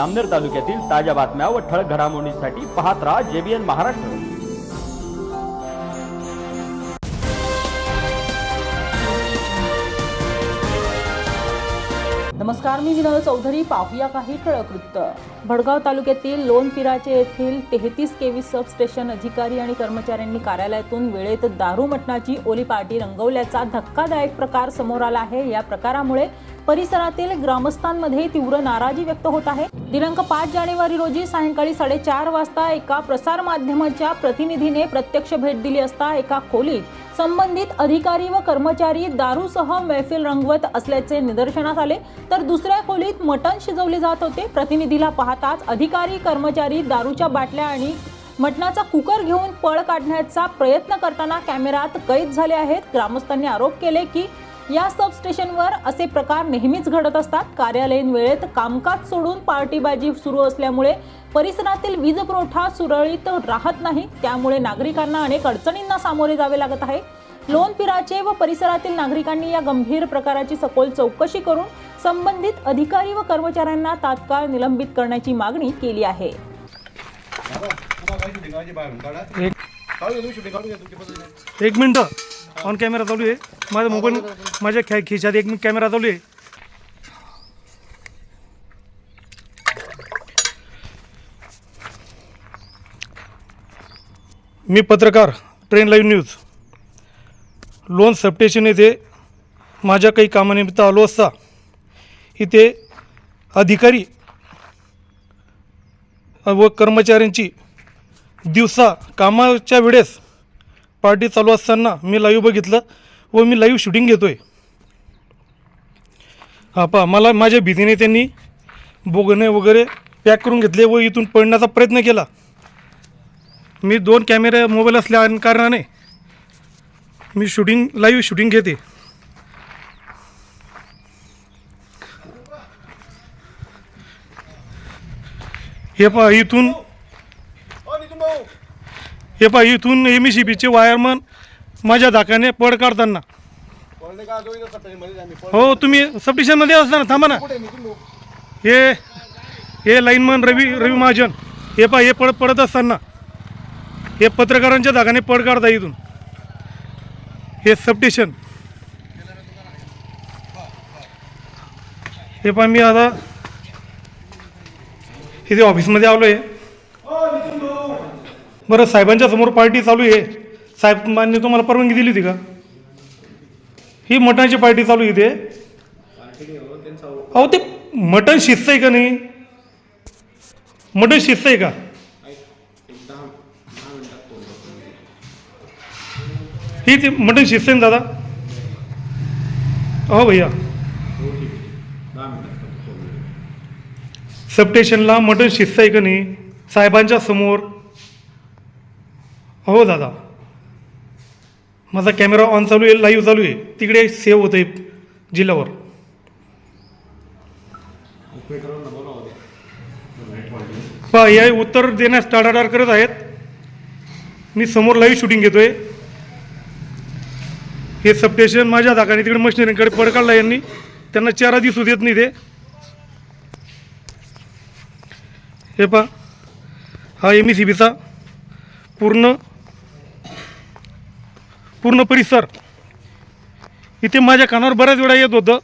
अमनेर तालुक्यातील ताज्या बातम्या व ठळक घडामोडींसाठी पाहत राहा जेबीएन महाराष्ट्र. नमस्कार मी विनोद चौधरी. पाहूया काही ठळक वृत्त. भडगाव तालुक्यातील लोणपिराचे येथील तेहतीस केवी सब स्टेशन अधिकारी आणि कर्मचाऱ्यांनी कार्यालयातून वेळेत दारू मटणाची ओली पार्टी रंगवल्याचा धक्कादायक प्रकार समोर आला आहे. या प्रकारामुळे परिसरातील ग्रामस्थांमध्ये तीव्र नाराजी व्यक्त होत आहे. दिनांक पाच जानेवारी रोजी सायंकाळी साडेचार वाजता एका प्रसार माध्यमाच्या प्रतिनिधीने प्रत्यक्ष भेट दिली असता एका खोलीत संबंधित अधिकारी व कर्मचारी दारूसह मैफिल रंगवत असल्याचे निदर्शनास आले. तर दुसऱ्या खोलीत मटण शिजवले जात होते. प्रतिनिधीला पाहताच अधिकारी कर्मचारी दारूच्या बाटल्या आणि मटणाचा कुकर घेऊन पळ काढण्याचा प्रयत्न करताना कॅमेरात कैद झाले आहेत. ग्रामस्थांनी आरोप केले की या सबस्टेशनवर असे प्रकार नेहमीच घडत असतात. कार्यालयीन वेळेत कामकाज सोडून पार्टीबाजी सुरू असल्यामुळे परिसरातील वीज पुरवठा सुरळीत राहत नाही. त्यामुळे नागरिकांना अनेक अडचणींना सामोरे जावे लागत आहे. लोणपिराचे व परिसरातील नागरिकांनी या गंभीर प्रकाराची सखोल चौकशी करून संबंधित अधिकारी व कर्मचाऱ्यांना तात्काळ निलंबित करण्याची मागणी केली आहे. एक मिनिट. ऑन कॅमेरा चालू आहे. माझा मोबाईल माझ्या ख्या खिशात एक मी कॅमेरा चालू आहे. मी पत्रकार ट्रेन लाईव्ह न्यूज. लोन सबस्टेशन येथे माझ्या काही कामानिमित्त आलो असता इथे अधिकारी व कर्मचाऱ्यांची दिवसा कामाच्या वेळेस पार्टी चालू असताना मी लाईव्ह बघितलं. व मी लाईव्ह शूटिंग घेतो आहे हा पहा मला माझ्या भीतीने त्यांनी बोगणे वगैरे पॅक करून घेतले व इथून पळण्याचा प्रयत्न केला. मी दोन कॅमेरे मोबाईल असल्या कारणाने मी शूटिंग लाईव्ह शूटिंग घेते. हे पहा इथून हे पहा इथून एम ई सी बीचे वायरमन माझ्या धाकाने पड काढताना. हो तुम्ही सबस्टेशनमध्ये असताना थांबा ना. हे हे लाईनमन रवी रवी महाजन. हे पा हे पड पडत असताना. हे पत्रकारांच्या धाकाने पड काढता इथून. हे सबडिशन हे पहा मी आता इथे ऑफिसमध्ये आलो आहे बरं साहेबांच्या समोर पार्टी चालू आहे. साहेबांनी तुम्हाला परवानगी दिली होती का? ही मटणाची पार्टी चालू आहे इथे. अहो ते मटण शिस्त आहे का नाही? मटण शिस्त आहे का? ही ते मटण शिस्त आहे ना दादा? अहो भैया. सबस्टेशनला मटण शिस्त आहे का नाही? साहेबांच्या समोर. हो दादा. माझा कॅमेरा ऑन चालू आहे लाईव्ह चालू आहे. तिकडे सेव्ह होतं आहे जिल्ह्यावर. पहा या उत्तर देण्यास टाळाटाळ करत आहेत. मी समोर लाईव्ह शूटिंग घेतोय. हे सबस्टेशन माझ्या दाखाने तिकडे मशिनरीकडे पड काढला यांनी. त्यांना चारा दिसू देत नाही ते. हे पहा हा एम ई सी बीचा पूर्ण पूर्ण परिसर. इथे माझ्या कानावर बऱ्याच वेळा येत होतं.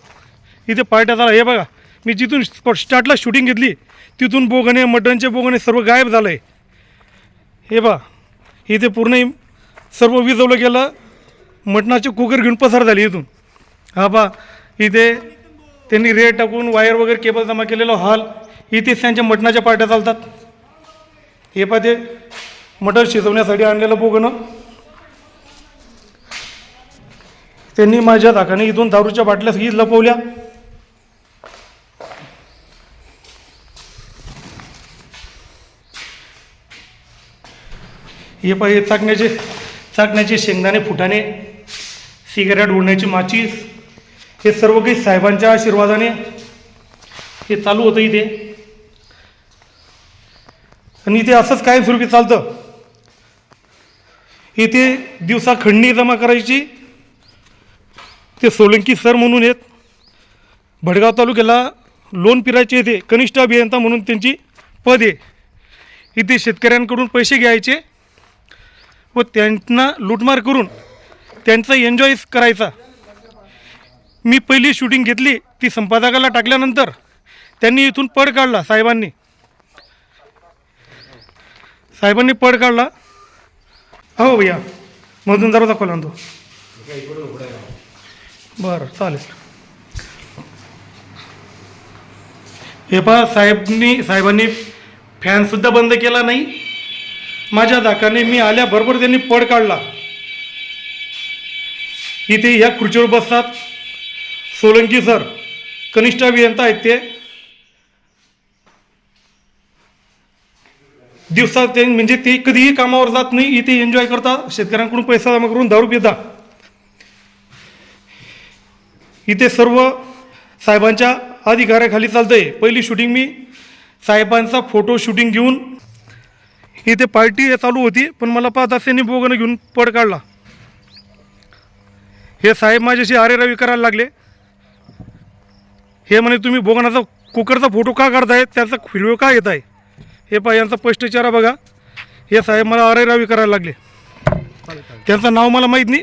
इथे पार्ट्या झाला हे बघा मी जिथून स्टार्टला शूटिंग घेतली तिथून बोगणे मटणचे बोगणे सर्व गायब झालं. आहे हे बा इथे पूर्ण सर्व विजवलं गेलं. मटणाचे कुकर घेऊन पसार झाली इथून. हा बा इथे त्यांनी रेड टाकून वायर वगैरे केबल जमा केलेलं हॉल इथेच त्यांच्या मटणाच्या पार्ट्या चालतात. हे पा ते मटण शिजवण्यासाठी आणलेलं बोगणं. त्यांनी माझ्या धाकाने इथून दारूच्या बाटल्या ही लपवल्या. हे पाहिजे चाकण्याचे चाकण्याचे शेंगदाणे फुटाणे सिगारेट उडण्याची माचीस हे सर्व काही साहेबांच्या आशीर्वादाने हे चालू होतं इथे. आणि इथे असंच कायमस्वरूपी चालतं. इथे दिवसा खंडणी जमा करायची ते सोलंकी सर म्हणून आहेत. भडगाव तालुक्याला लोन पिरायचे येथे कनिष्ठ अभियंता म्हणून त्यांची पद आहे. इथे शेतकऱ्यांकडून पैसे घ्यायचे व त्यांना लूटमार करून त्यांचा एन्जॉय करायचा. मी पहिली शूटिंग घेतली ती संपादकाला टाकल्यानंतर त्यांनी इथून पड काढला साहेबांनी. साहेबांनी पड काढला. हो भैया मधून दरवाजा खोला तो बरं चालेल. हे पहा साहेबनी साहेबांनी फॅनसुद्धा बंद केला नाही. माझ्या दाकाने मी आल्याबरोबर त्यांनी पड काढला. इथे या खुर्चीवर बसतात. सोलंकी सर कनिष्ठ अभियंता आहेत ते. दिवसात ते म्हणजे ते कधीही कामावर जात नाही इथे एन्जॉय करतात शेतकऱ्यांकडून पैसा जमा करून दारू पिता इथे सर्व साहेबांच्या अधिकाराखाली चालतंय. पहिली शूटिंग मी साहेबांचा फोटो शूटिंग घेऊन इथे पार्टी चालू होती पण मला पाच त्यांनी बोगणं घेऊन पड काढला. हे साहेब माझ्याशी आरेरावी करायला लागले. हे म्हणे तुम्ही बोगणाचा कुकरचा फोटो का काढताय? त्याचा व्हिडिओ का येत आहे हे पहा यांचा स्पष्ट चेहरा बघा. हे साहेब मला आरेरावी करायला लागले. त्यांचं नाव मला माहीत नाही.